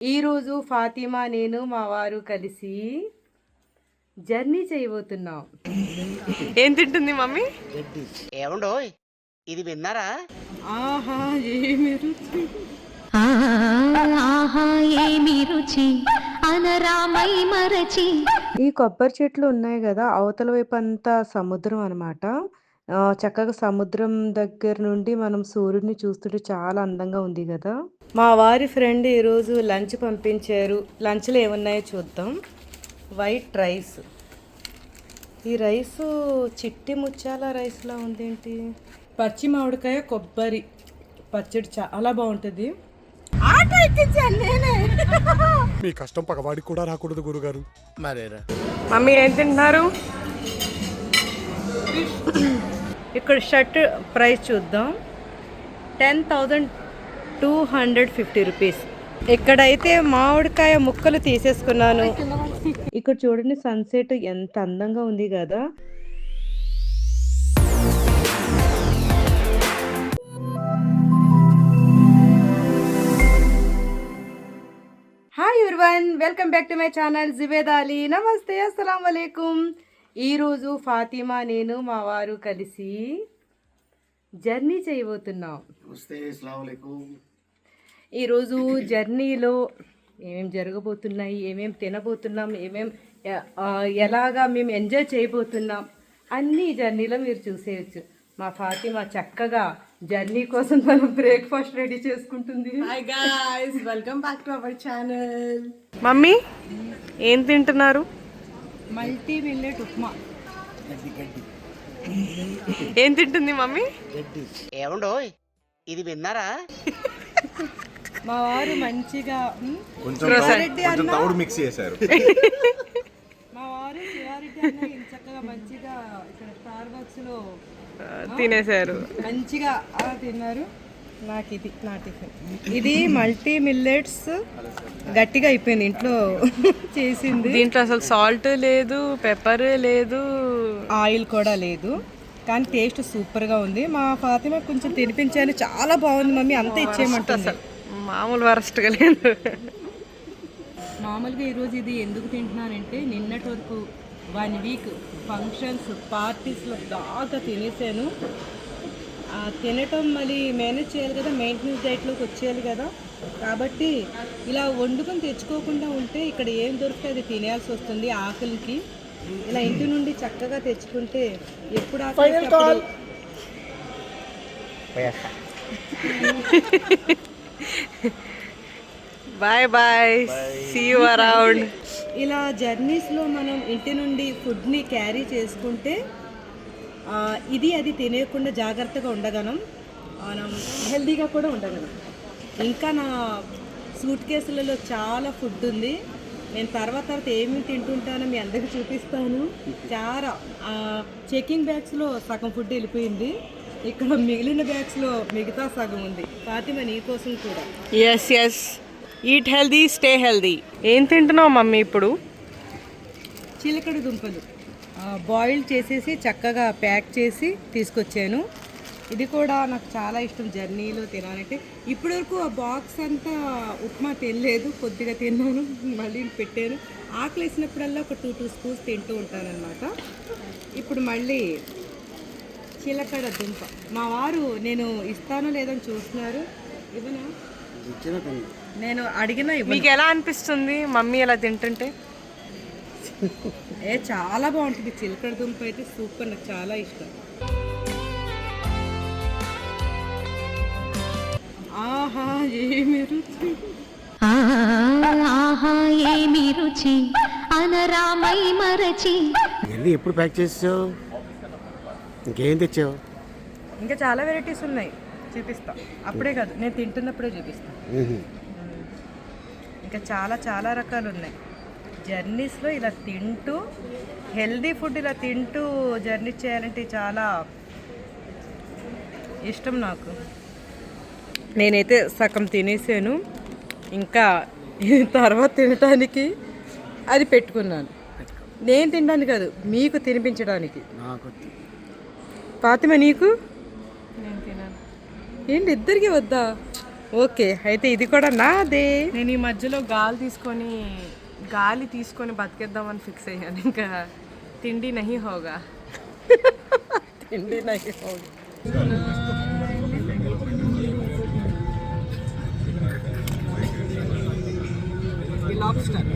ఈరోజు ఫాతిమా నేను మా వారు కలిసి జర్నీ చేయబోతున్నాం. ఏం తింటుంది మమ్మీ? ఏమండో ఇది విన్నారా? ఆహా ఏమి రుచి? ఆహా ఏమి రుచి? అనరామై మరచి. ఈ కొబ్బరి చెట్లు ఉన్నాయి కదా అవతల వైపు అంతా సముద్రం అనమాట చక్కగా సముద్రం దగ్గర నుండి మనం సూర్యుడిని చూస్తుంటే చాలా అందంగా ఉంది కదా. మా వారి ఫ్రెండ్ ఈరోజు లంచ్ పంపించారు. లంచ్లో ఏమున్నాయో చూద్దాం. White rice. ఈ రైస్ చిట్టి ముత్యాల రైస్లా ఉందేంటి? పచ్చి మామిడికాయ కొబ్బరి. పచ్చడి చాలా బాగుంటుంది. మీ కష్టం పగవాడికి కూడా రాకూడదు గురుగారు. మరేరా? మమ్మీ ఏం తింటున్నారు? ఇక్కడ షర్ట్ ప్రైస్ చూద్దాం. Ten thousand two hundred fifty rupees. ఇక్కడైతే మామిడికాయ ముక్కలు తీసేసుకున్నాను. ఇక్కడ చూడండి సన్సెట్ ఎంత అందంగా ఉంది కదా. Hi everyone welcome back to my channel జివేదాలి నమస్తే అస్సలం వలైకుం ఈరోజు ఫాతిమా నేను మా వారు కలిసి జర్నీ చేయబోతున్నాం. ఈరోజు జర్నీలో ఏమేం జరగబోతున్నాయి ఏమేం తినబోతున్నాం ఏమేం ఎలాగా మేము ఎంజాయ్ చేయబోతున్నాం అన్నీ జర్నీలో మీరు చూసేయచ్చు. మా ఫాతిమా చక్కగా జర్నీ కోసం తను బ్రేక్ఫాస్ట్ రెడీ చేసుకుంటుంది. Hi guys, welcome back to our channel. Mummy ఏం తింటున్నారు? Multi millet upma. ఏం తింటుంది మమ్మీ? ఏమండో ఇది విన్నారా? మా వారు మంచిగా కొంచెం మిక్స్ చేశారు. మా వారు శివారెడ్డి అన్న ఇంత చక్కగా మంచిగా ఇక్కడ స్టార్ బాక్స్లో తినేశారు. మంచిగా తిన్నారు. నాకు ఇది నా టిఫిన్. ఇది మల్టీ మిల్లెట్స్ గట్టిగా అయిపోయింది ఇంట్లో చేసింది. దీంట్లో అసలు సాల్ట్ లేదు పెప్పర్ లేదు. ఆయిల్ కూడా లేదు. కానీ టేస్ట్ సూపర్గా ఉంది. మా ఫాతిమా కొంచెం తినిపించాను చాలా బాగుంది మమ్మీ అంతా ఇచ్చేయమంటుంది. మామూలు వరస్ట్గా లేదు. మామూలుగా ఈరోజు ఇది ఎందుకు తింటున్నానంటే నిన్నటి వరకు వన్ వీక్ ఫంక్షన్స్ పార్టీస్లో బాగా తినేసాను. తినటం మళ్ళీ మేనేజ్ చేయాలి కదా మెయింటెనెన్స్ డైట్లోకి వచ్చేయాలి కదా. కాబట్టి ఇలా వండుకొని తెచ్చుకోకుండా ఉంటే ఇక్కడ ఏం దొరికితే అది తినేయాల్సి వస్తుంది ఆకలికి. ఇలా ఇంటి నుండి చక్కగా తెచ్చుకుంటే ఎప్పుడు bye bye see you around ఇలా జర్నీస్లో మనం ఇంటి నుండి ఫుడ్ని క్యారీ చేసుకుంటే ఇది అది తినేయకుండా జాగ్రత్తగా ఉండగలం మనం హెల్తీగా కూడా ఉండగలం. ఇంకా నా సూట్ కేసులలో చాలా ఫుడ్ ఉంది. నేను తర్వాత తర్వాత ఏమి తింటుంటానో మీ అందరికీ చూపిస్తాను. చాలా చెకింగ్ బ్యాగ్స్లో సగం ఫుడ్ వెళ్ళిపోయింది. ఇక్కడ మిగిలిన బ్యాగ్స్లో మిగతా సగం ఉంది. ఫాతిమా నీ కోసం కూడా. Yes yes eat healthy stay healthy ఏం తింటున్నావు మమ్మీ ఇప్పుడు? చిలకడ దుంపలు. బాయిల్ చేసేసి చక్కగా ప్యాక్ చేసి తీసుకొచ్చాను. ఇది కూడా నాకు చాలా ఇష్టం జర్నీలో తినాలంటే. ఇప్పటివరకు ఆ బాక్స్ అంతా ఉప్మా తినలేదు కొద్దిగా తిన్నాను మళ్ళీ పెట్టాను. ఆకలి వేసినప్పుడల్లా ఒక టూ టూ స్పూన్స్ తింటూ ఉంటానన్నమాట. ఇప్పుడు మళ్ళీ చిలకడ దుంప. మా వారు నేను ఇస్తానో లేదని చూస్తున్నారు. ఇవ్వనా? నేను అడిగినా మీకు ఎలా అనిపిస్తుంది? మమ్మీ ఎలా తింటుంటే? ఏ చాలా బాగుంటుంది. చిలకడ దుంప అయితే సూపర్ నాకు చాలా ఇష్టం. ఆహా ఏమి రుచి? ఆ, ఆహా ఏమి రుచి? అనరామై మరచి. ఇవన్నీ ఎప్పుడు ప్యాక్ చేసావు ఇంకేం తెచ్చావు? ఇంకా చాలా వెరైటీస్ ఉన్నాయి. చూపిస్తా. అప్పుడే కాదు నేను తింటున్నప్పుడే చూపిస్తా. ఇంకా చాలా చాలా రకాలు ఉన్నాయి. జర్నీస్లో ఇలా తింటూ హెల్దీ ఫుడ్ ఇలా తింటూ జర్నీ చేయాలంటే చాలా ఇష్టం నాకు. నేనైతే సగం తినేసాను. ఇంకా తర్వాత తినటానికి అది పెట్టుకున్నాను. నేను తినడానికి కాదు మీకు తినిపించడానికి. నాకు ఫాతిమ నీకు? ఏంటి ఇద్దరికి వద్దా? ఓకే అయితే ఇది కూడా నాదే. నేను ఈ మధ్యలో గాలి తీసుకొని గాలి తీసుకొని బతికేద్దామని ఫిక్స్ అయ్యాను. ఇంకా తిండి నహి హోగా. తిండి నాకు హోగా. లాబ్స్టర్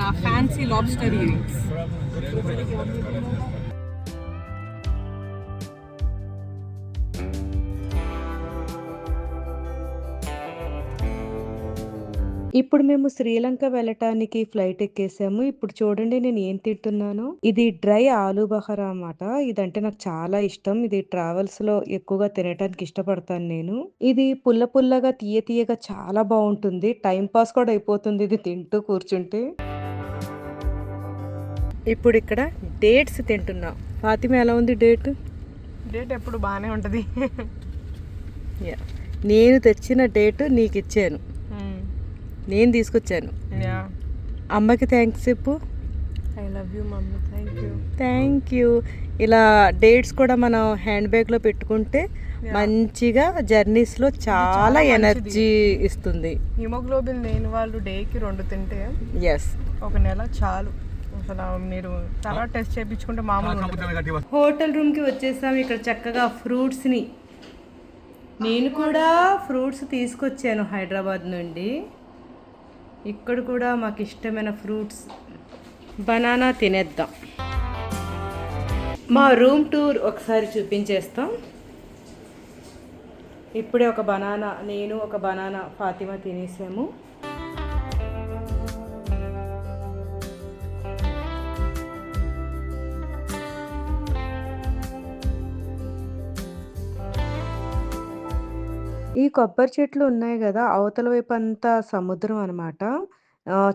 నా ఫ్యాన్సీ లాబ్స్టర్ ఇయరింగ్స్ ఇప్పుడు మేము శ్రీలంక వెళ్ళటానికి ఫ్లైట్ ఎక్కేసాము. ఇప్పుడు చూడండి నేను ఏం తింటున్నాను. ఇది డ్రై ఆలూ బహరా అన్నమాట. ఇదంటే నాకు చాలా ఇష్టం. ఇది ట్రావెల్స్లో ఎక్కువగా తినడానికి ఇష్టపడతాను నేను. ఇది పుల్ల పుల్లగా తీయ తీయగా చాలా బాగుంటుంది. టైం పాస్ కూడా అయిపోతుంది ఇది తింటూ కూర్చుంటే. ఇప్పుడు ఇక్కడ డేట్స్ తింటున్నా. ఫాతిమ ఎలా ఉంది డేట్ డేట్ ఎప్పుడు బాగానే ఉంటుంది. నేను తెచ్చిన డేట్ నీకు ఇచ్చాను. నేను తీసుకొచ్చాను. యా. అమ్మకి థ్యాంక్స్ చెప్పు. I love you mummy thank you thank you ఇలా డేట్స్ కూడా మనం హ్యాండ్ బ్యాగ్లో పెట్టుకుంటే మంచిగా జర్నీస్లో చాలా ఎనర్జీ ఇస్తుంది. హిమోగ్లోబిన్ లేని వాళ్ళు డేకి రెండు తింటే ఎస్ ఒక నెల చాలు. అసలు మీరు తర్వాత టెస్ట్ చేయించుకుంటే మామూలు. హోటల్ రూమ్కి వచ్చేసాం. ఇక్కడ చక్కగా ఫ్రూట్స్ని. నేను కూడా ఫ్రూట్స్ తీసుకొచ్చాను హైదరాబాద్ నుండి. ఇక్కడ కూడా మాకు ఇష్టమైన ఫ్రూట్స్ బనానా తినేద్దాం. మా రూమ్ టూర్ ఒకసారి చూపించేస్తాం. ఇప్పుడే ఒక బనానా నేను ఒక బనానా ఫాతిమా తినేసాము. కొబ్బరి చెట్లు ఉన్నాయి కదా అవతల వైపు అంతా సముద్రం అనమాట.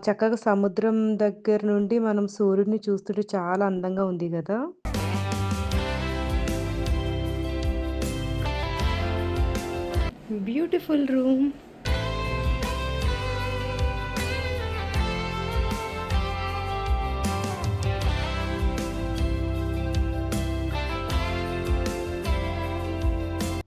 చక్కగా సముద్రం దగ్గర నుండి మనం సూర్యుడిని చూస్తుంటే చాలా అందంగా ఉంది కదా బ్యూటిఫుల్ రూమ్.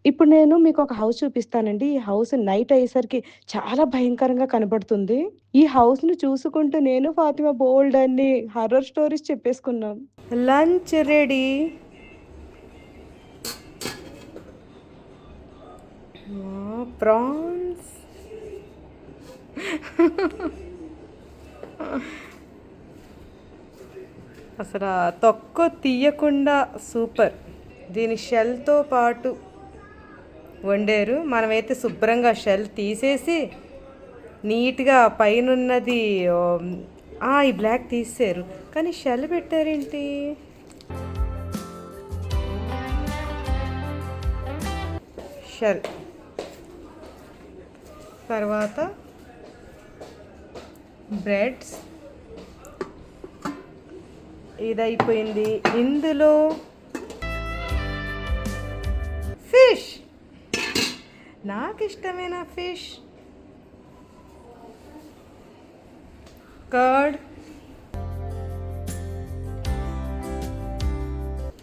ఇప్పుడు నేను మీకు ఒక హౌస్ చూపిస్తానండి. ఈ హౌస్ నైట్ అయ్యేసరికి చాలా భయంకరంగా కనబడుతుంది. ఈ హౌస్‌ని చూసుకుంటూ నేను ఫాతిమా బోల్డ్ అన్ని horror stories చెప్పేసుకున్నాం. Lunch ready. Prawns. అసలు తొక్క తీయకుండా సూపర్. దీని షెల్‌తో పాటు వండారు. మనమైతే శుభ్రంగా షెల్ తీసేసి నీట్‌గా పైనున్నది ఈ బ్లాక్ తీసారు కానీ షెల్ పెట్టారేంటి? షెల్. తర్వాత బ్రెడ్స్. ఇదైపోయింది ఇందులో నాకిష్టమైన ఫిష్. కర్డ్.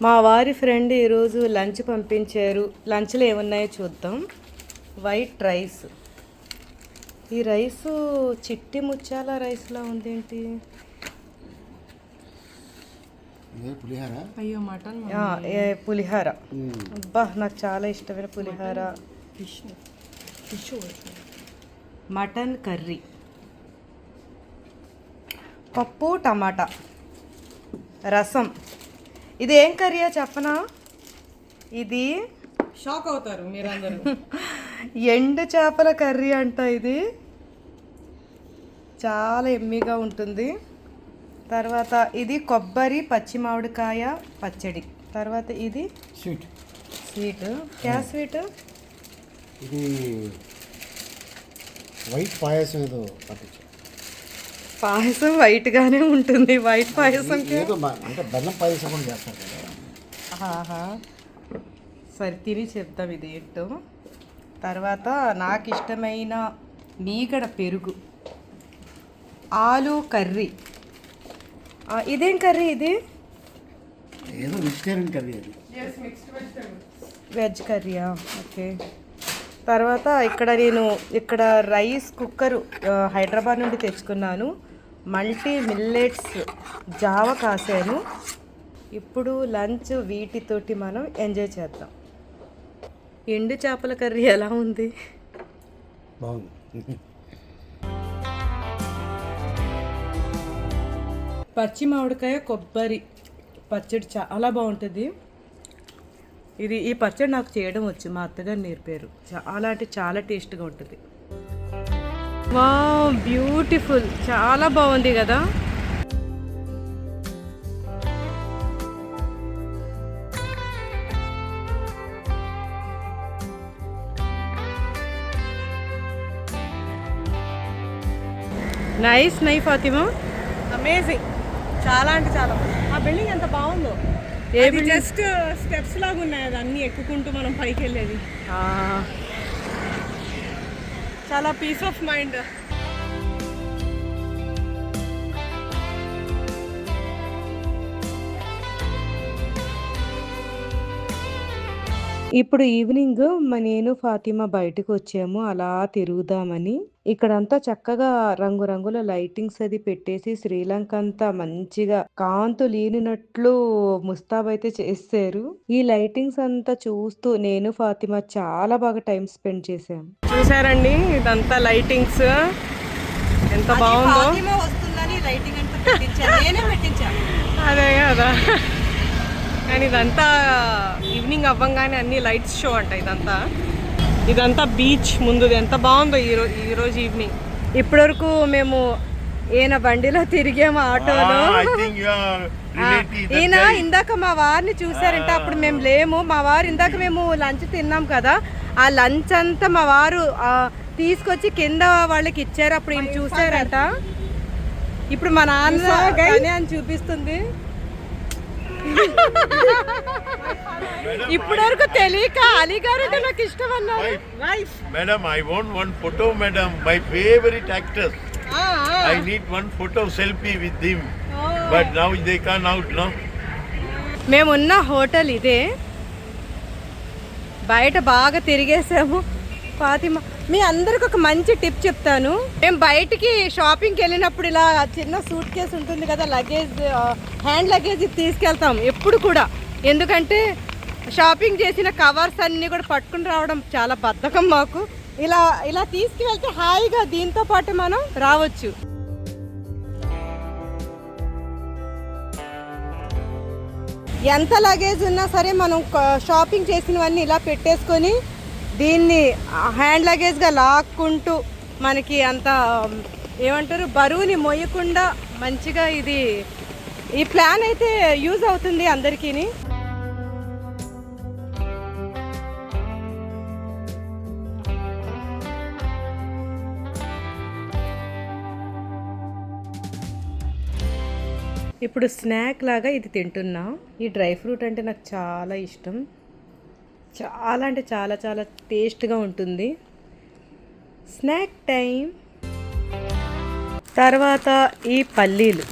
మా వారి ఫ్రెండ్ ఈరోజు లంచ్ పంపించారు. లంచ్‌లో ఏమున్నాయో చూద్దాం. White rice. ఈ రైసు చిట్టి ముత్యాల రైస్‌లా ఉందేంటి? అయ్యో మటన్ ఆ! ఏ పులిహార. అబ్బా! నాకు చాలా ఇష్టమైన పులిహార. Fish fish mutton curry. పప్పు, టమాటా. రసం. ఇది ఏం కర్రీయో చెప్పనా? ఇది షాక్ అవుతారు మీరందరూ ఎండు చేపల కర్రీ అంట ఇది. చాలా ఎమ్మీగా ఉంటుంది. తర్వాత ఇది కొబ్బరి, పచ్చి మామిడికాయ పచ్చడి. తర్వాత ఇది స్వీట్ స్వీట్. క్యా స్వీట్? ఇది వైట్ పాయసం ఏదో పట్టించు. పాయసం వైట్ గానే ఉంటుంది. వైట్ ఏదో బ- అంటే బెల్లం పాయసం కూడా చేస్తారు కదా. సరే తిని చెప్తాం ఇది ఏంటో. తర్వాత నాకు ఇష్టమైన మీగడ పెరుగు. ఆలు కర్రీ. ఆ, ఇదేం కర్రీ ఇది? ఏదో వెజిటేరియన్ కర్రీ అది. వెజ్ కర్రీయా? ఓకే. తర్వాత ఇక్కడ నేను ఇక్కడ రైస్ కుక్కర్ హైదరాబాద్ నుండి తెచ్చుకున్నాను. మల్టీ మిల్లెట్స్ జావ కాసాను. ఇప్పుడు లంచ్ వీటితోటి మనం ఎంజాయ్ చేద్దాం. ఎండు చేపల కర్రీ ఎలా ఉంది? బాగుంది. పచ్చి మామిడికాయ కొబ్బరి పచ్చడి చాలా బాగుంటుంది. ఇది ఈ పచ్చడి నాకు చేయడం వచ్చి. మా అత్తగారు నేర్పారు చాలా అంటే చాలా టేస్ట్గా ఉంటుంది. వా బ్యూటిఫుల్. చాలా బాగుంది కదా? నైస్ నై ఫాతిమా అమేజింగ్ చాలా అంటే చాలా. ఆ బిల్డింగ్ ఎంత బాగుందో. ఏ? జస్ట్ స్టెప్స్ లాగా ఉన్నాయి అది అన్ని ఎక్కుకుంటూ మనం పైకి వెళ్ళేది చాలా పీస్ ఆఫ్ మైండ్ ఇప్పుడు ఈవినింగ్ నేను ఫాతిమా బయటకు వచ్చాము. అలా తిరుగుదామని. ఇక్కడంతా చక్కగా రంగురంగుల లైటింగ్స్ అది పెట్టేసి శ్రీలంక అంతా మంచిగా కాంతు లీనినట్లు ముస్తాబైతే చేశారు ఈ లైటింగ్స్ అంతా చూస్తూ నేను ఫాతిమా చాలా బాగా టైం స్పెండ్ చేశాము చూసారండి ఇదంతా లైటింగ్స్. ఎంత బాగుందో. అదే కదా. కానీ ఇదంతా ఈవినింగ్ అవ్వంగానే అన్ని లైట్స్ షో అంట ఇదంతా. ఇదంతా బీచ్ ముందుది. ఎంత బాగుందో ఈ రోజు ఈ రోజు ఈవినింగ్. ఇప్పటివరకు మేము ఈయన బండిలో తిరిగాము ఆటోలో. ఈయన ఇందాక మా వారిని చూసారంటే అప్పుడు మేము లేము. మా వారు ఇందాక మేము లంచ్ తిన్నాం కదా. ఆ లంచ్ అంతా మా వారు తీసుకొచ్చి కింద వాళ్ళకి ఇచ్చారు. అప్పుడు ఈయన చూసారంట ఇప్పుడు మా నాన్న అని చూపిస్తుంది. ఇప్పటివరకు తెలియక అలీ గారు అయితే నాకు ఇష్టం అన్నారు. Madam I want one photo madam my favourite actor I need one photo selfie with him but now they gone out now మేము ఉన్న హోటల్ ఇదే. బయట బాగా తిరిగేసాము. ఫాతిమా మీ అందరికి ఒక మంచి టిప్ చెప్తాను. మేము బయటికి షాపింగ్కి వెళ్ళినప్పుడు ఇలా చిన్న సూట్ కేసు ఉంటుంది కదా లగేజ్ హ్యాండ్ లగేజ్ తీసుకెళ్తాం ఎప్పుడు కూడా. ఎందుకంటే షాపింగ్ చేసిన కవర్స్ అన్నీ కూడా పట్టుకుని రావడం చాలా బద్ధకం మాకు. ఇలా ఇలా తీసుకువెళ్తే హాయిగా దీంతో పాటు మనం రావచ్చు. ఎంత లగేజ్ ఉన్నా సరే మనం షాపింగ్ చేసినవన్నీ ఇలా పెట్టేసుకొని దీన్ని హ్యాండ్ లగేజ్గా లాక్కుంటూ మనకి అంత ఏమంటారు బరువుని మొయ్యకుండా మంచిగా ఇది ఈ ప్లాన్ అయితే యూజ్ అవుతుంది అందరికీ ఇప్పుడు స్నాక్ లాగా ఇది తింటున్నా. ఈ డ్రై ఫ్రూట్ అంటే నాకు చాలా ఇష్టం. చాలా అంటే చాలా చాలా టేస్ట్గా ఉంటుంది. స్నాక్ టైం తర్వాత ఈ పల్లీలు.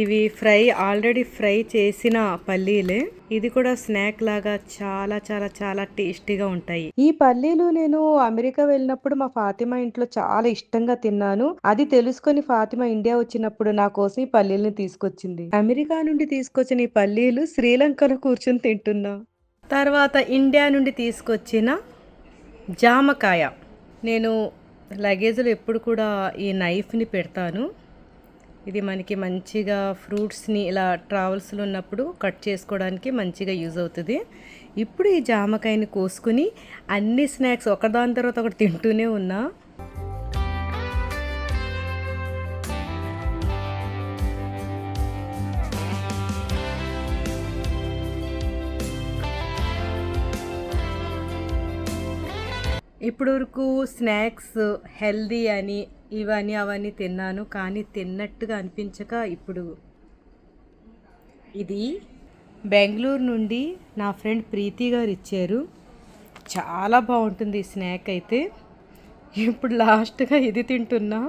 ఇవి ఫ్రై ఆల్రెడీ ఫ్రై చేసిన పల్లీలే. ఇది కూడా స్నాక్ లాగా చాలా చాలా చాలా టేస్టీగా ఉంటాయి. ఈ పల్లీలు నేను అమెరికా వెళ్ళినప్పుడు మా ఫాతిమా ఇంట్లో చాలా ఇష్టంగా తిన్నాను. అది తెలుసుకొని ఫాతిమా ఇండియా వచ్చినప్పుడు నా కోసం ఈ పల్లీల్ని తీసుకొచ్చింది. అమెరికా నుండి తీసుకొచ్చిన ఈ పల్లీలు శ్రీలంకలో కూర్చొని తింటున్నా. తర్వాత ఇండియా నుండి తీసుకొచ్చిన జామకాయ. నేను లగేజ్లో ఎప్పుడు కూడా ఈ నైఫ్ని పెడతాను. ఇది మనకి మంచిగా ఫ్రూట్స్ని ఇలా ట్రావెల్స్లో ఉన్నప్పుడు కట్ చేసుకోవడానికి మంచిగా యూజ్ అవుతుంది. ఇప్పుడు ఈ జామకాయని కోసుకుని అన్ని స్నాక్స్ ఒకదాని తర్వాత ఒకటి తింటూనే ఉన్నా. ఇప్పుడు వరకు స్నాక్స్ హెల్దీ అని ఇవన్నీ అవన్నీ తిన్నాను కానీ తిన్నట్టుగా అనిపించక ఇప్పుడు. ఇది బెంగళూరు నుండి నా ఫ్రెండ్ ప్రీతి గారు ఇచ్చారు. చాలా బాగుంటుంది ఈ స్నాక్ అయితే. ఇప్పుడు లాస్ట్గా ఇది తింటున్నా.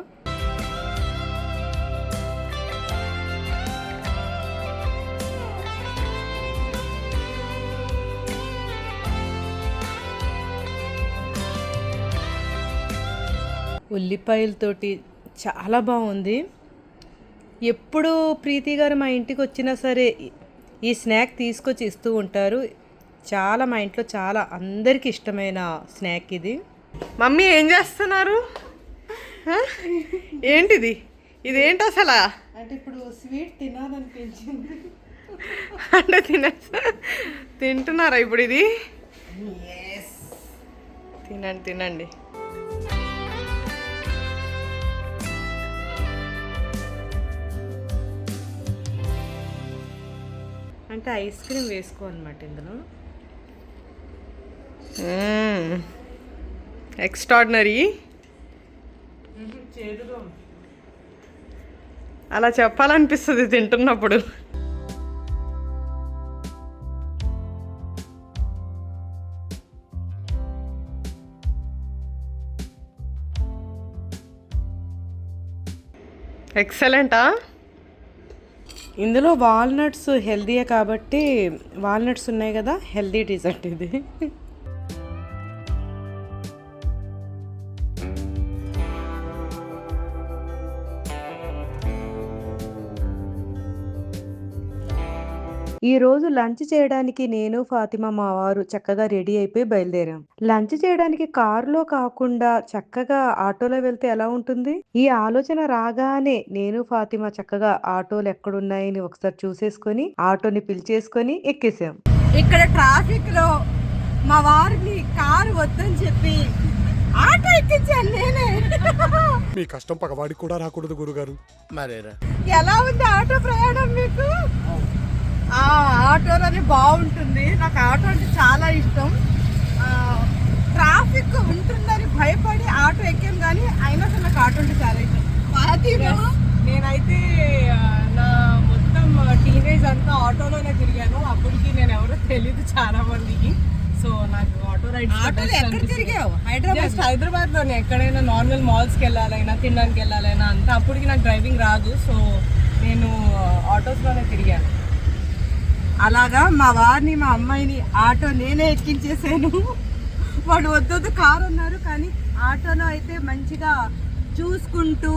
ఉల్లిపాయలతోటి చాలా బాగుంది. ఎప్పుడు ప్రీతి గారు మా ఇంటికి వచ్చినా సరే ఈ స్నాక్ తీసుకొచ్చి ఇస్తూ ఉంటారు. చాలా మా ఇంట్లో చాలా అందరికీ ఇష్టమైన స్నాక్ ఇది. మమ్మీ ఏం చేస్తున్నారు? ఏంటిది? ఇదేంటి అసలు? అంటే ఇప్పుడు స్వీట్ తినాలనిపించింది. అంటే తినే తింటున్నారా ఇప్పుడు ఇది? తినండి తినండి. అంటే ఐస్ క్రీమ్ వేసుకోవాలన్నమాట ఇందులో. ఎక్స్ట్రాడినరీ అలా చెప్పాలనిపిస్తుంది తింటున్నప్పుడు. ఎక్సలెంటా ఇందులో వాల్నట్స్ హెల్దీయే కాబట్టి వాల్నట్స్ ఉన్నాయి కదా హెల్దీ డిజర్ట్ ఇది. ఈ రోజు లంచ్ చేయడానికి నేను ఫాతిమా మా వారు చక్కగా రెడీ అయిపోయి బయలుదేరాం. లంచ్ చేయడానికి కారులో కాకుండా చక్కగా ఆటోలో వెళ్తే ఎలా ఉంటుంది? ఈ ఆలోచన రాగానే నేను ఫాతిమా చక్కగా ఆటోలు ఎక్కడున్నాయని ఒకసారి చూసేసుకొని ఆటోని పిలిచేసుకొని ఎక్కేసాం. ఇక్కడ ట్రాఫిక్లో మా వారిని కారు వద్దని చెప్పి ఆటో ఎక్కించాను నేనే. మీ కష్టం పగవాడికి కూడా రాకూడదు గురుగారు. మరేరా? ఎలా ఉంది ఆటో ప్రయాణం మీకు? ఆటోలోనే బాగుంటుంది. నాకు ఆటో అంటే చాలా ఇష్టం. ట్రాఫిక్ ఉంటుందని భయపడి ఆటో ఎక్కాను కానీ అయినా సరే నాకు ఆటో అంటే చాలా ఇష్టం. నేనైతే నా మొత్తం టీనేజ్ అంతా ఆటోలోనే తిరిగాను. అప్పటికి నేను ఎవరో తెలీదు చాలా మందికి. సో నాకు ఆటో రైడ్ ఆటోలో ఎక్కడ తిరిగావు? హైదరాబాద్? హైదరాబాద్లోనే ఎక్కడైనా నార్మల్ మాల్స్కి వెళ్ళాలైనా తినడానికి వెళ్ళాలైనా అంతా. అప్పటికి నాకు డ్రైవింగ్ రాదు. సో నేను ఆటోస్లోనే తిరిగాను. అలాగా మా వారిని మా అమ్మాయిని ఆటో నేనే ఎక్కించేసాను వాడు వద్దొద్దు కారు అన్నారు కానీ ఆటోలో అయితే మంచిగా చూసుకుంటూ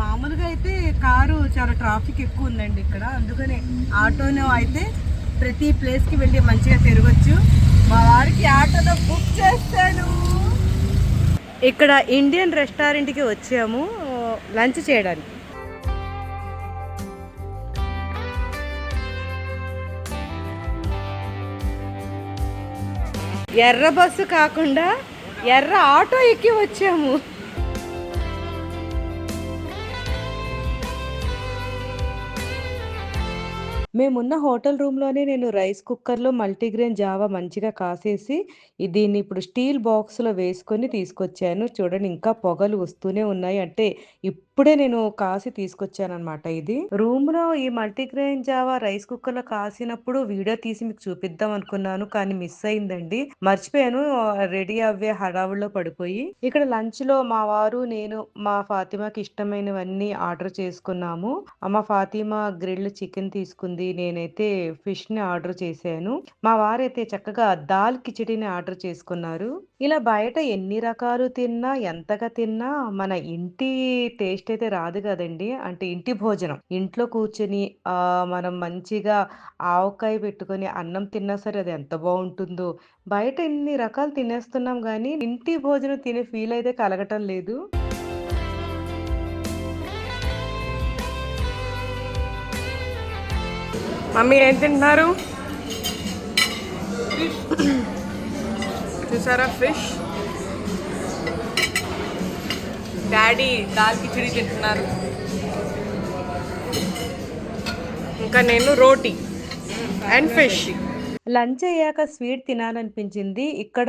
మామూలుగా అయితే కారు చాలా ట్రాఫిక్ ఎక్కువ ఉందండి ఇక్కడ. అందుకనే ఆటోలో అయితే ప్రతి ప్లేస్కి వెళ్ళి మంచిగా తిరగచ్చు. మా వారికి ఆటోలో బుక్ చేస్తాను. ఇక్కడ ఇండియన్ రెస్టారెంట్కి వచ్చాము లంచ్ చేయడానికి. ఎర్ర బస్సు కాకుండా ఎర్ర ఆటో ఎక్కి వచ్చాము. మేమున్న హోటల్ రూమ్లోనే నేను రైస్ కుక్కర్లో మల్టీగ్రెయిన్ జావా మంచిగా కాసేసి దీన్ని ఇప్పుడు స్టీల్ బాక్స్లో వేసుకొని తీసుకొచ్చాను. చూడండి ఇంకా పొగలు వస్తూనే ఉన్నాయి. అంటే ఇప్పుడే నేను కాసి తీసుకొచ్చానమాట ఇది. ఇది రూమ్లో ఈ మల్టీగ్రెయిన్ జావా రైస్ కుక్కర్లో కాసినప్పుడు వీడియో తీసి మీకు చూపిద్దాం అనుకున్నాను కానీ మిస్ అయిందండి. మర్చిపోయాను రెడీ అవ్వే హడావుల్లో పడిపోయి. ఇక్కడ లంచ్లో మా వారు నేను మా ఫాతిమాకి ఇష్టమైనవన్నీ ఆర్డర్ చేసుకున్నాము. మా ఫాతిమా గ్రిల్ చికెన్ తీసుకుంది నేనైతే ఫిష్ని ఆర్డర్ చేశాను. మా వారైతే చక్కగా దాల్ కిచడీని ఆర్డర్ చేసుకున్నారు. ఇలా బయట ఎన్ని రకాలు తిన్నా ఎంతగా తిన్నా మన ఇంటి టేస్ట్ అయితే రాదు కదండి. అంటే ఇంటి భోజనం. ఇంట్లో కూర్చుని ఆ మనం మంచిగా ఆవకాయ పెట్టుకొని అన్నం తిన్నా సరే అది ఎంత బాగుంటుందో. బయట ఎన్ని రకాలు తినేస్తున్నాం కానీ ఇంటి భోజనం తినే ఫీల్ అయితే కలగటం లేదు. మమ్మీ ఏం తింటున్నారు? చూసారా? ఫిష్ డాడీ దాల్ కిచడీ తింటున్నారు. ఇంకా నేను రోటీ అండ్ ఫిష్. లంచ్ అయ్యాక స్వీట్ తినాలనిపించింది. ఇక్కడ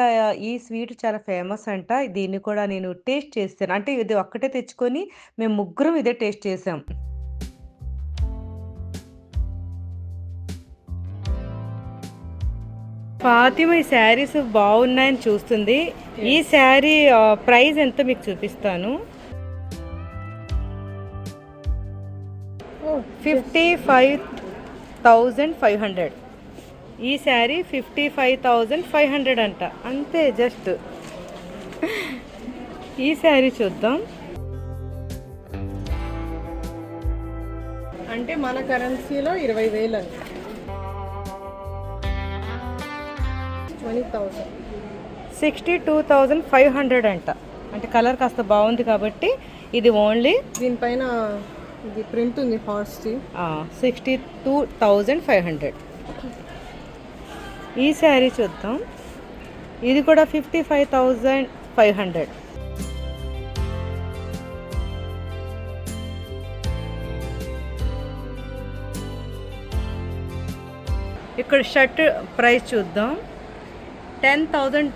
ఈ స్వీట్ చాలా ఫేమస్ అంట. దీన్ని కూడా నేను టేస్ట్ చేస్తాను. అంటే ఇది ఒక్కటే తెచ్చుకొని మేము ముగ్గురం ఇదే టేస్ట్ చేసాం. ఫాతిమ ఈ శారీస్ బాగున్నాయని చూస్తుంది. ఈ శారీ ప్రైస్ ఎంత మీకు చూపిస్తాను? Fifty five thousand five hundred. ఈ sari fifty five thousand five hundred అంట. అంతే జస్ట్. ఈ శారీ చూద్దాం. అంటే మన కరెన్సీలో ఇరవై వేలు అండి thousand sixty two thousand five hundred అంట. అంటే కలర్ కాస్త బాగుంది కాబట్టి ఇది ఓన్లీ దీనిపైన ఇది ప్రింట్ ఉంది హార్స్ది. Sixty two thousand five hundred. ఈ శారీ చూద్దాం. ఇది కూడా fifty five thousand five hundred. ఇక్కడ షర్ట్ ప్రైస్ చూద్దాం. Ten thousand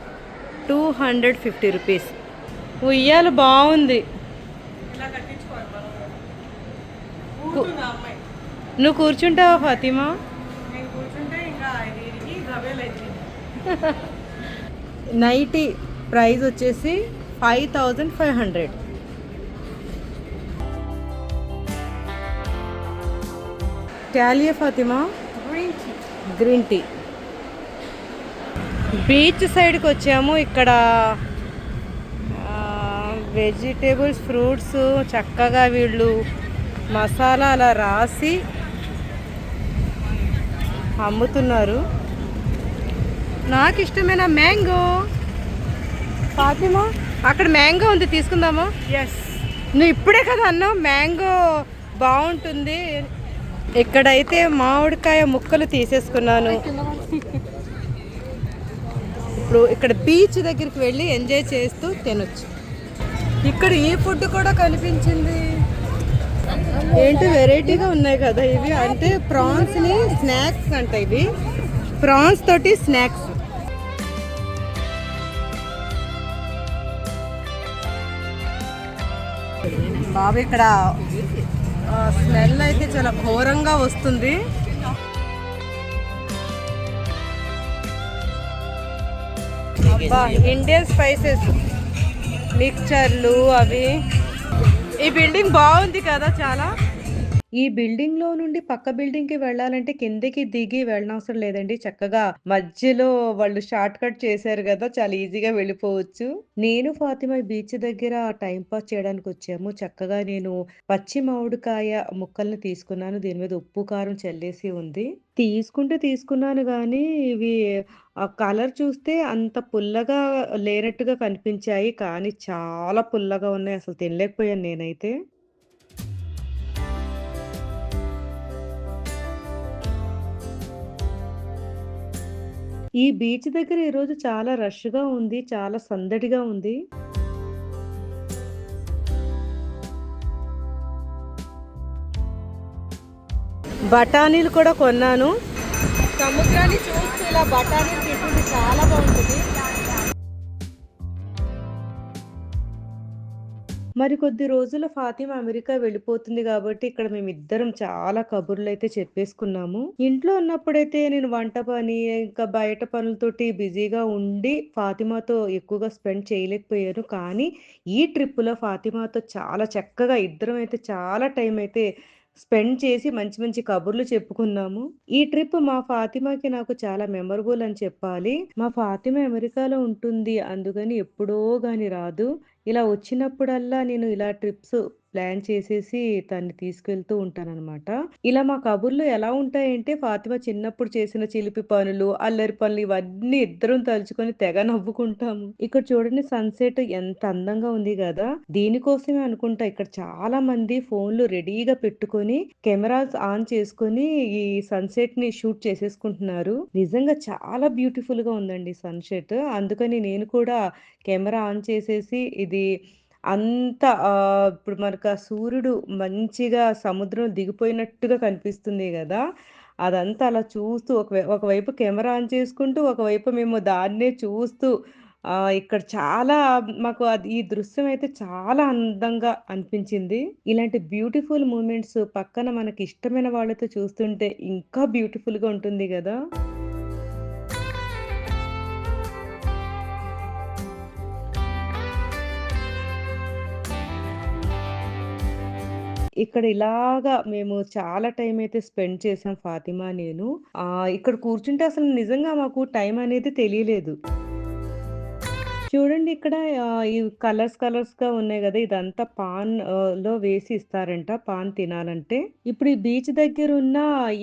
two hundred fifty rupees. ఉయ్యాలు బాగుంది. నువ్వు కూర్చుంటావా ఫాతిమా? నైటీ ప్రైస్ వచ్చేసి ఫైవ్ థౌజండ్ ఫైవ్ హండ్రెడ్. టాలియా ఫాతిమా? Green tea. బీచ్ సైడ్కి వచ్చాము. ఇక్కడ వెజిటేబుల్స్ ఫ్రూట్స్ చక్కగా వీళ్ళు మసాలా అలా రాసి అమ్ముతున్నారు. నాకు ఇష్టమైన మ్యాంగో. ఫాతిమా? అక్కడ మ్యాంగో ఉంది తీసుకుందామా? ఎస్ నువ్వు ఇప్పుడే కదా అన్నావు మ్యాంగో బాగుంటుంది. ఇక్కడైతే మామిడికాయ ముక్కలు తీసేసుకున్నాను. ఇప్పుడు ఇక్కడ బీచ్ దగ్గరికి వెళ్ళి ఎంజాయ్ చేస్తూ తినొచ్చు. ఇక్కడ ఈ ఫుడ్ కూడా కనిపించింది. ఏంటి వెరైటీగా ఉన్నాయి కదా ఇవి? అంటే ప్రాన్స్ని స్నాక్స్ అంట ఇవి. ప్రాన్స్ తోటి స్నాక్స్. బాబు ఇక్కడ స్మెల్ అయితే చాలా ఘోరంగా వస్తుంది. ఇండియన్ స్పైసెస్ మిక్చర్లు అవి. ఈ బిల్డింగ్ బాగుంది కదా చాలా. ఈ బిల్డింగ్లో నుండి పక్క బిల్డింగ్కి వెళ్ళాలంటే కిందకి దిగి వెళ్ళనవసరం లేదండి. చక్కగా మధ్యలో వాళ్ళు షార్ట్ కట్ చేశారు కదా చాలా ఈజీగా వెళ్ళిపోవచ్చు. నేను ఫాతిమా బీచ్ దగ్గర టైం పాస్ చేయడానికి వచ్చాము. చక్కగా నేను పచ్చి మామిడికాయ ముక్కల్ని తీసుకున్నాను. దీని మీద ఉప్పు కారం చల్లేసి ఉంది. తీసుకుంటే తీసుకున్నాను కానీ ఇవి ఆ కలర్ చూస్తే అంత పుల్లగా లేనట్టుగా కనిపించాయి. కానీ చాలా పుల్లగా ఉన్నాయి. అసలు తినలేకపోయాను నేనైతే. ఈ బీచ్ దగ్గర ఈరోజు చాలా రష్గా ఉంది చాలా సందడిగా ఉంది. బఠానీలు కూడా కొన్నాను. సముద్రాన్ని చూస్తూ ఇలా బఠానీలు తింటుంది చాలా బాగుంటుంది. మరి కొద్ది రోజుల ఫాతిమా అమెరికా వెళ్ళిపోతుంది కాబట్టి ఇక్కడ మేమిద్దరం చాలా కబుర్లు అయితే చెప్పేసుకున్నాము. ఇంట్లో ఉన్నప్పుడైతే నేను వంట పని ఇంకా బయట పనులతోటి బిజీగా ఉండి ఫాతిమాతో ఎక్కువగా స్పెండ్ చేయలేకపోయాను. కానీ ఈ ట్రిప్పులో ఫాతిమాతో చాలా చక్కగా ఇద్దరం అయితే చాలా టైం అయితే స్పెండ్ చేసి మంచి మంచి కబుర్లు చెప్పుకున్నాము. ఈ ట్రిప్ మా ఫాతిమాకి నాకు చాలా మెమరబుల్ అని చెప్పాలి. మా ఫాతిమా అమెరికాలో ఉంటుంది అందుకని ఎప్పుడో గాని రాదు. ఇలా వచ్చినప్పుడల్లా నేను ఇలా ట్రిప్స్ ప్లాన్ చేసేసి తన్ని తీసుకెళ్తూ ఉంటానన్నమాట ఇలా మా కబుర్లు ఎలా ఉంటాయంటే ఫాతిమా చిన్నప్పుడు చేసిన చిలిపి పనులు అల్లరి పనులు ఇవన్నీ ఇద్దరం తలుచుకొని తెగ నవ్వుకుంటాము. ఇక్కడ చూడండి సన్సెట్ ఎంత అందంగా ఉంది కదా! దీనికోసమే అనుకుంటా ఇక్కడ చాలా మంది ఫోన్లు రెడీగా పెట్టుకొని కెమెరాస్ ఆన్ చేసుకొని ఈ సన్సెట్ని షూట్ చేసేసుకుంటున్నారు. నిజంగా చాలా బ్యూటిఫుల్గా ఉందండి సన్సెట్. అందుకని నేను కూడా కెమెరా ఆన్ చేసేసి ఇది అంత ఇప్పుడు మనకు ఆ సూర్యుడు మంచిగా సముద్రం దిగిపోయినట్టుగా కనిపిస్తుంది కదా అదంతా అలా చూస్తూ ఒక ఒకవైపు కెమెరా ఆన్ చేసుకుంటూ, ఒకవైపు మేము దాన్నే చూస్తూ ఇక్కడ చాలా మాకు అది ఈ దృశ్యం అయితే చాలా అందంగా అనిపించింది. ఇలాంటి బ్యూటిఫుల్ మూమెంట్స్ పక్కన మనకి ఇష్టమైన వాళ్ళతో చూస్తుంటే ఇంకా బ్యూటిఫుల్‌గా ఉంటుంది కదా ఇక్కడ ఇలాగా మేము చాలా టైం అయితే స్పెండ్ చేసాం ఫాతిమా నేను. ఇక్కడ కూర్చుంటే అసలు నిజంగా మాకు టైం అనేది తెలియలేదు. చూడండి ఇక్కడ ఈ కలర్స్ కలర్స్‌గా ఉన్నాయి కదా ఇదంతా పాన్లో వేసి ఇస్తారంట పాన్ తినాలంటే. ఇప్పుడు ఈ బీచ్ దగ్గర ఉన్న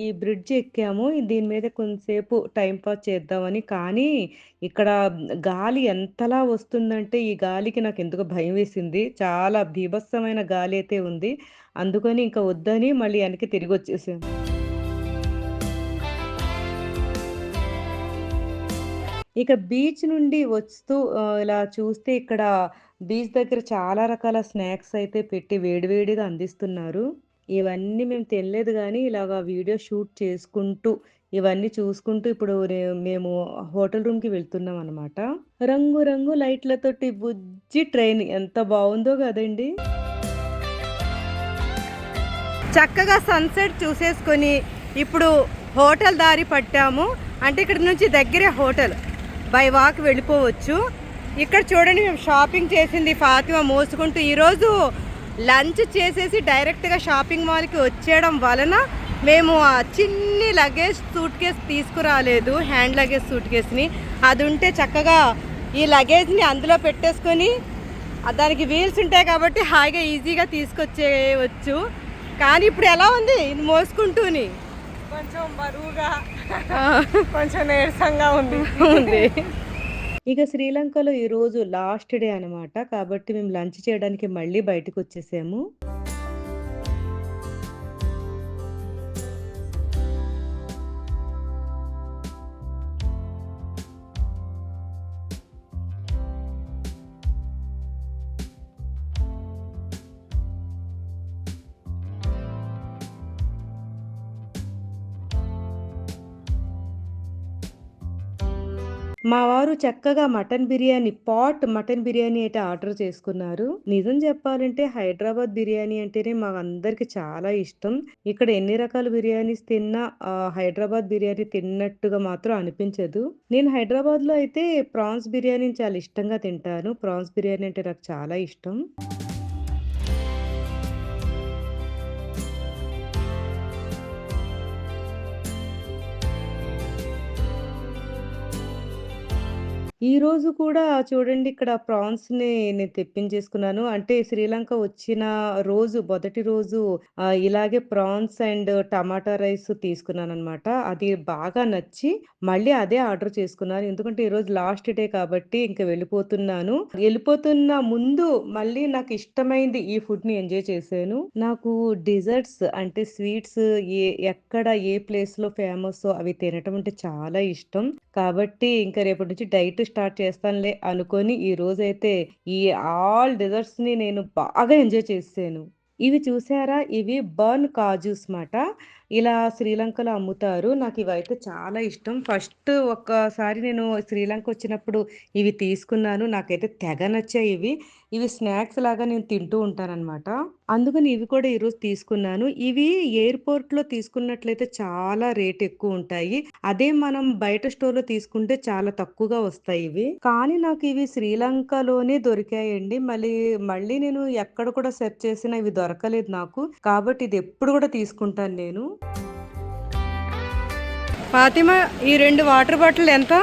ఈ బ్రిడ్జ్ ఎక్కాము. దీని మీద కొంతసేపు టైం పాస్ చేద్దామని. కానీ ఇక్కడ గాలి ఎంతలా వస్తుందంటే ఈ గాలికి నాకు ఎందుకు భయం వేసింది చాలా బీభత్సమైన గాలి అయితే ఉంది. అందుకని ఇంకా వద్దని మళ్ళీ వెనక్కి తిరిగొచ్చేసాం. ఇక బీచ్ నుండి వస్తూ ఇలా చూస్తే ఇక్కడ బీచ్ దగ్గర చాలా రకాల స్నాక్స్ అయితే పెట్టి వేడివేడిగా అందిస్తున్నారు. ఇవన్నీ మేము తినలేదు కానీ ఇలాగా వీడియో షూట్ చేసుకుంటూ, ఇవన్నీ చూసుకుంటూ ఇప్పుడు మేము హోటల్ రూమ్‌కి వెళ్తున్నామనమాట. రంగు రంగు లైట్‌లతోటి బుజ్జి ట్రైన్ ఎంత బాగుందో కదండీ చక్కగా సన్సెట్ చూసేసుకొని ఇప్పుడు హోటల్ దారి పట్టాము. అంటే ఇక్కడ నుంచి దగ్గరే హోటల్. బై వాక్ వెళ్ళిపోవచ్చు. ఇక్కడ చూడండి మేము షాపింగ్ చేసింది ఫాతిమా మోసుకుంటూ. ఈరోజు లంచ్ చేసేసి డైరెక్ట్గా షాపింగ్ మాల్కి వచ్చేయడం వలన మేము ఆ చిన్ని లగేజ్ సూట్ కేస్ తీసుకురాలేదు హ్యాండ్ లగేజ్ సూట్ కేస్ని అది ఉంటే చక్కగా ఈ లగేజ్ని అందులో పెట్టేసుకొని దానికి వీల్స్ ఉంటాయి కాబట్టి హాయిగా ఈజీగా తీసుకొచ్చేయవచ్చు కానీ ఇప్పుడు ఎలా ఉంది? ఇది మోసుకుంటూని. కొంచెం బరువుగా కొంచెం నీరసంగా ఉంది. ఉంది. ఇక శ్రీలంకలో ఈరోజు లాస్ట్ డే అనమాట. కాబట్టి మేము లంచ్ చేయడానికి మళ్ళీ బయటకొచ్చేసాము. మా వారు చక్కగా mutton biryani pot mutton biryani అయితే ఆర్డర్ చేసుకున్నారు. నిజం చెప్పాలంటే హైదరాబాద్ బిర్యానీ అంటేనే మాకందరికి చాలా ఇష్టం. ఇక్కడ ఎన్ని రకాల బిర్యానీస్ తిన్నా హైదరాబాద్ బిర్యానీ తిన్నట్టుగా మాత్రం అనిపించదు. నేను హైదరాబాద్‌లో అయితే ప్రాన్స్ బిర్యానీని చాలా ఇష్టంగా తింటాను. ప్రాన్స్ బిర్యానీ అంటే నాకు చాలా ఇష్టం. ఈ రోజు కూడా చూడండి ఇక్కడ ప్రాన్స్‌ని నేను తెప్పించేసుకున్నాను. అంటే శ్రీలంక వచ్చిన రోజు మొదటి రోజు ఇలాగే ప్రాన్స్ అండ్ టమాటా రైస్ తీసుకున్నాను అనమాట అది బాగా నచ్చి మళ్ళీ అదే ఆర్డర్ చేసుకున్నాను. ఎందుకంటే ఈరోజు లాస్ట్ డే కాబట్టి ఇంకా వెళ్ళిపోతున్నాను. వెళ్ళిపోతున్న ముందు మళ్ళీ నాకు ఇష్టమైంది ఈ ఫుడ్‌ని ఎంజాయ్ చేశాను. నాకు డిజర్ట్స్ అంటే స్వీట్స్ ఏ ఎక్కడ ఏ ప్లేస్‌లో ఫేమస్ అవి తినటం అంటే చాలా ఇష్టం. కాబట్టి ఇంకా రేపటి నుంచి డైట్ స్టార్ట్ చేస్తానులే అనుకోని ఈరోజైతే ఈ ఆల్ డెజర్ట్స్ని నేను బాగా ఎంజాయ్ చేసాను ఇవి చూసారా? ఇవి బర్న్ కాజూస్ మాట. ఇలా శ్రీలంకలో అమ్ముతారు. నాకు ఇవైతే చాలా ఇష్టం. ఫస్ట్ ఒక్కసారి నేను శ్రీలంక వచ్చినప్పుడు ఇవి తీసుకున్నాను. నాకైతే తెగ నచ్చాయి ఇవి. ఇవి స్నాక్స్ లాగా నేను తింటూ ఉంటానన్నమాట అందుకని ఇవి కూడా ఈరోజు తీసుకున్నాను. ఇవి ఎయిర్‌పోర్ట్‌లో తీసుకున్నట్లయితే చాలా రేట్ ఎక్కువుంటాయి. అదే మనం బయట స్టోర్‌లో తీసుకుంటే చాలా తక్కువగా వస్తాయి ఇవి. కానీ నాకు ఇవి శ్రీలంకలోనే దొరికాయండి. మళ్ళీ మళ్ళీ నేను ఎక్కడ కూడా సెర్చ్ చేసినా ఇవి దొరకలేదు నాకు. కాబట్టి ఇది ఎప్పుడు కూడా తీసుకుంటాను నేను. ఫాతిమా ఈ రెండు వాటర్ బాటిల్ ఎంత?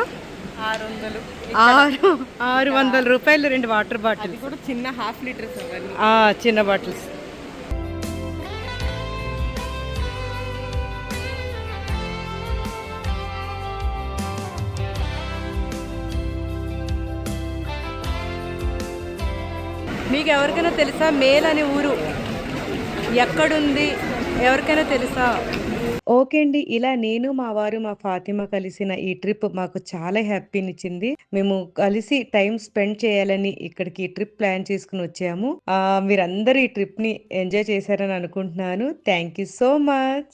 600 ఆరు ఆరు వందల రూపాయలు రెండు వాటర్ బాటిల్ కూడా చిన్న హాఫ్ లీటర్స్ అవన్నీ. చిన్న బాటిల్స్. మీకు ఎవరికైనా తెలుసా మేల్ అనే ఊరు ఎక్కడుంది? ఎవరికైనా తెలుసా ఓకే అండి. ఇలా నేను, మా వారు, మా ఫాతిమా కలిసిన ఈ ట్రిప్ మాకు చాలా హ్యాపీనిచ్చింది. మేము కలిసి టైం స్పెండ్ చేయాలని ఇక్కడికి ఈ ట్రిప్ ప్లాన్ చేసుకుని వచ్చాము. మీరందరూ ఈ ట్రిప్‌ని ఎంజాయ్ చేశారని అనుకుంటున్నాను. Thank you so much.